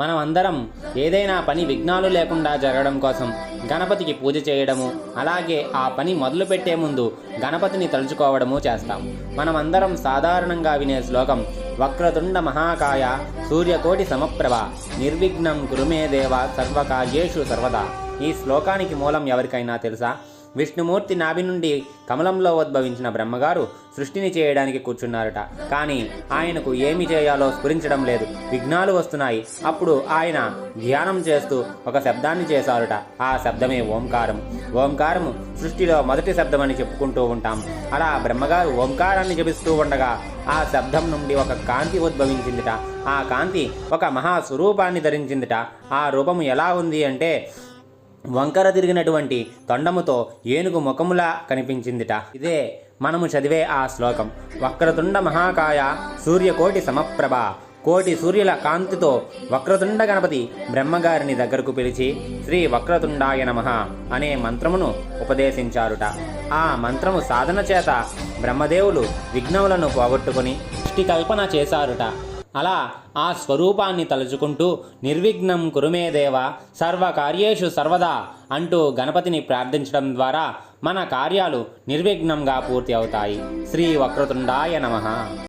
మనం అందరం ఏదైనా పని విఘ్నాలు లేకుండా జరగడం కోసం గణపతికి పూజ చేయడము అలాగే ఆ పని మొదలుపెట్టే ముందు గణపతిని తలుచుకోవడము చేస్తాం. మనమందరం సాధారణంగా వినే శ్లోకం వక్రతుండ మహాకాయ సూర్యకోటి సమప్రభ నిర్విఘ్నం కురుమే దేవ సర్వకార్యేషు సర్వదా. ఈ శ్లోకానికి మూలం ఎవరికైనా తెలుసా? విష్ణుమూర్తి నాభి నుండి కమలంలో ఉద్భవించిన బ్రహ్మగారు సృష్టిని చేయడానికి కూర్చున్నారట. కానీ ఆయనకు ఏమి చేయాలో స్ఫురించడం లేదు. విఘ్నాలు వస్తున్నాయి. అప్పుడు ఆయన ధ్యానం చేస్తూ ఒక శబ్దాన్ని చేశారుట. ఆ శబ్దమే ఓంకారం. ఓంకారము సృష్టిలో మొదటి శబ్దం అని చెప్పుకుంటూ ఉంటాం. అలా బ్రహ్మగారు ఓంకారాన్ని జపిస్తూ ఉండగా ఆ శబ్దం నుండి ఒక కాంతి ఉద్భవించిందిట. ఆ కాంతి ఒక మహా స్వరూపాన్ని ధరించిందిట. ఆ రూపము ఎలా ఉంది అంటే వంకర తిరిగినటువంటి తొండముతో ఏనుగు ముఖములా కనిపించిందిట. ఇదే మనము చదివే ఆ శ్లోకం. వక్రతుండ మహాకాయ సూర్యకోటి సమప్రభ. కోటి సూర్యుల కాంతితో వక్రతుండ గణపతి బ్రహ్మగారిని దగ్గరకు పిలిచి శ్రీ వక్రతుండాయ నమ అనే మంత్రమును ఉపదేశించారుట. ఆ మంత్రము సాధన చేత బ్రహ్మదేవులు విఘ్నములను పోగొట్టుకుని సృష్టి కల్పన చేశారుట. అలా ఆ స్వరూపాన్ని తలుచుకుంటూ నిర్విఘ్నం కురుమేదేవ సర్వకార్యేషు సర్వదా అంటూ గణపతిని ప్రార్థించడం ద్వారా మన కార్యాలు నిర్విఘ్నంగా పూర్తి అవుతాయి. శ్రీ వక్రతుండాయ నమః.